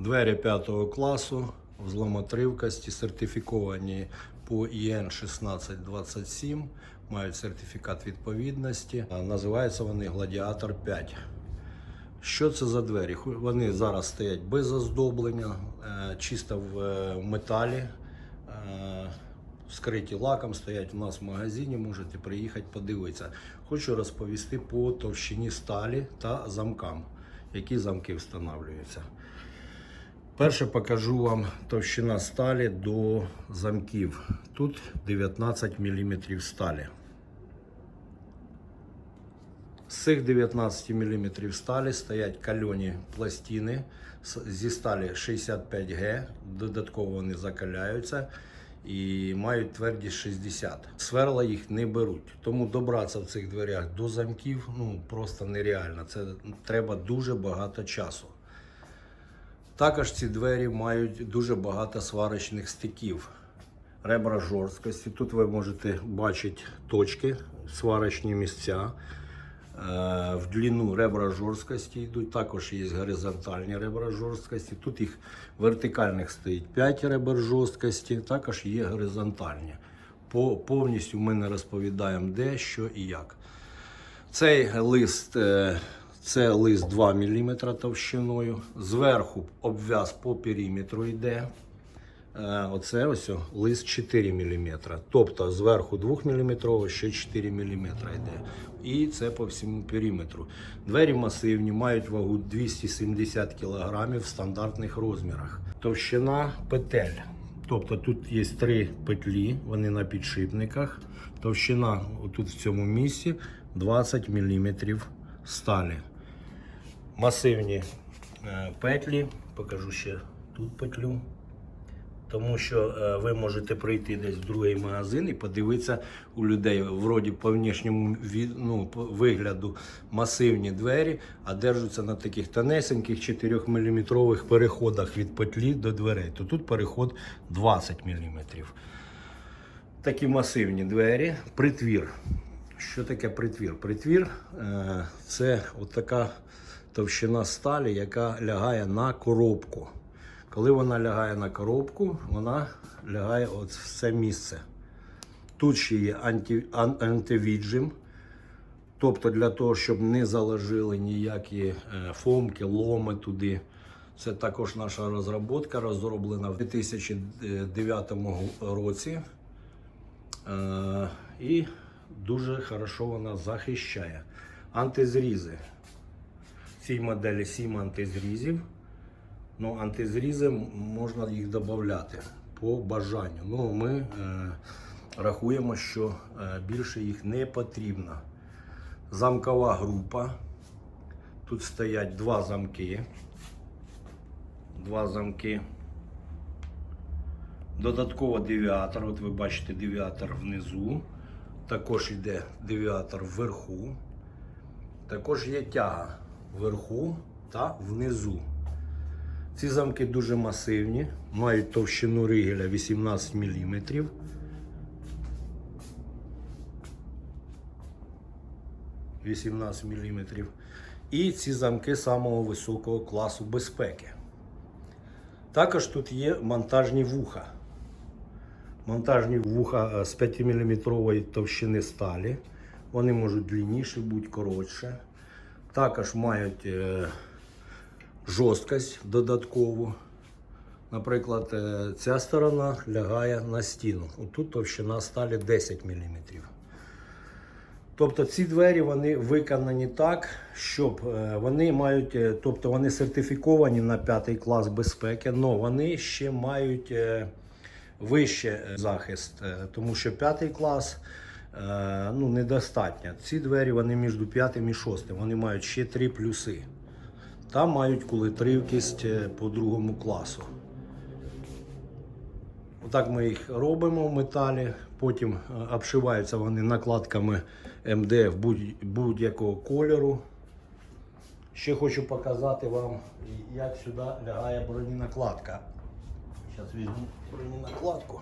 Двері 5 класу, взломотривкості, сертифіковані по ІН 1627, мають сертифікат відповідності. Називаються вони Гладіатор 5. Що це за двері? Вони зараз стоять без оздоблення, е, чисто в е, металі, е, скриті лаком, стоять у нас в магазині, можете приїхати подивитися. Хочу розповісти по товщині сталі та замкам, які замки встановлюються. Перше покажу вам товщина сталі до замків. Тут 19 мм сталі. З цих 19 мм сталі стоять кальоні пластини зі сталі 65Г. Додатково вони закаляються і мають твердість 60. Сверла їх не беруть. Тому добратися в цих дверях до замків ну, просто нереально. Це треба дуже багато часу. Також ці двері мають дуже багато сварочних стиків. Ребра жорсткості. Тут ви можете бачити точки, сварочні місця. Е, В длину ребра жорсткості йдуть. Також є горизонтальні ребра жорсткості. Тут їх вертикальних стоїть 5 ребер жорсткості, також є горизонтальні. По, повністю ми не розповідаємо де, що і як. Цей лист е, це лист 2 мм товщиною. Зверху обв'яз по периметру йде. Е, Оце ось лист 4 мм. Тобто зверху 2 мм, ще 4 мм йде. І це по всьому периметру. Двері масивні, мають вагу 270 кг в стандартних розмірах. Товщина петель. Тобто тут є три петлі, вони на підшипниках. Товщина тут в цьому місці 20 мм сталі. Масивні е, петлі. Покажу ще тут петлю. Тому що е, ви можете прийти десь в другий магазин і подивитися у людей вроді по внішньому ну, по вигляду масивні двері, а держаться на таких тонесеньких 4-мм переходах від петлі до дверей. То тут переход 20 мм. Такі масивні двері. Притвір. Що таке притвір? Притвір е, це от товщина сталі, яка лягає на коробку. Коли вона лягає на коробку, вона лягає от в це місце. Тут ще є анті, ан, антивіджим. Тобто для того, щоб не заложили ніякі е, фомки, ломи туди. Це також наша розробка, розроблена в 2009 році. Е, І дуже хорошо вона захищає. Антизрізи. Цій моделі 7 антизрізів. Ну, антизрізи можна їх додати по бажанню. Ну, ми е, рахуємо, що е, більше їх не потрібно. Замкова група. Тут стоять два замки. Два замки. Додатково девіатор. От ви бачите девіатор внизу. Також йде девіатор вверху. Також є тяга вверху та внизу. Ці замки дуже масивні, мають товщину ригеля 18 мм. – 18 мм. І ці замки самого високого класу безпеки. Також тут є монтажні вуха. Монтажні вуха е, з 5-мм товщини сталі. Вони можуть длинніші, бути коротше. Також мають е, жорсткость додаткову. Наприклад, е, ця сторона лягає на стіну. Отут товщина сталі 10 мм. Тобто ці двері вони виконані так, щоб е, вони мають, тобто вони сертифіковані на п'ятий клас безпеки, але вони ще мають вище захист, тому що п'ятий клас ну, недостатньо. Ці двері вони між п'ятим і шостим, вони мають ще три плюси. Там мають кулетривкість е, по другому класу. Отак ми їх робимо в металі, потім е, обшиваються вони накладками МДФ будь- будь-якого кольору. Ще хочу показати вам, як сюди лягає броненакладка. Зараз візьму броненакладку.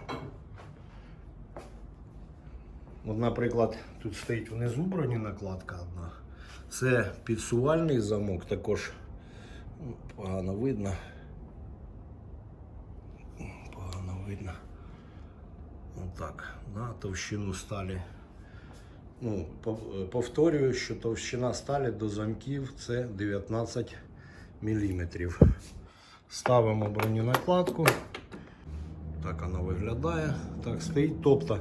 От, наприклад, тут стоїть внизу броненакладка одна. Це підсувальний замок, також погано видно. Погано видно. Отак, на товщину сталі. Ну, повторюю, що товщина сталі до замків це 19 мм. Ставимо броненакладку. Так вона виглядає. Так стоїть. Тобто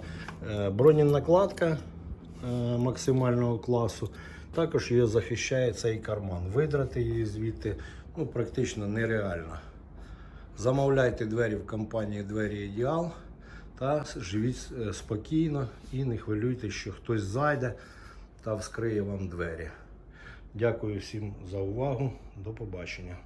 е, броненакладка е, максимального класу. Також її захищає цей карман. Видрати її звідти ну, практично нереально. Замовляйте двері в компанії Двері Ідеал та живіть е, спокійно і не хвилюйтесь, що хтось зайде та вскриє вам двері. Дякую всім за увагу. До побачення.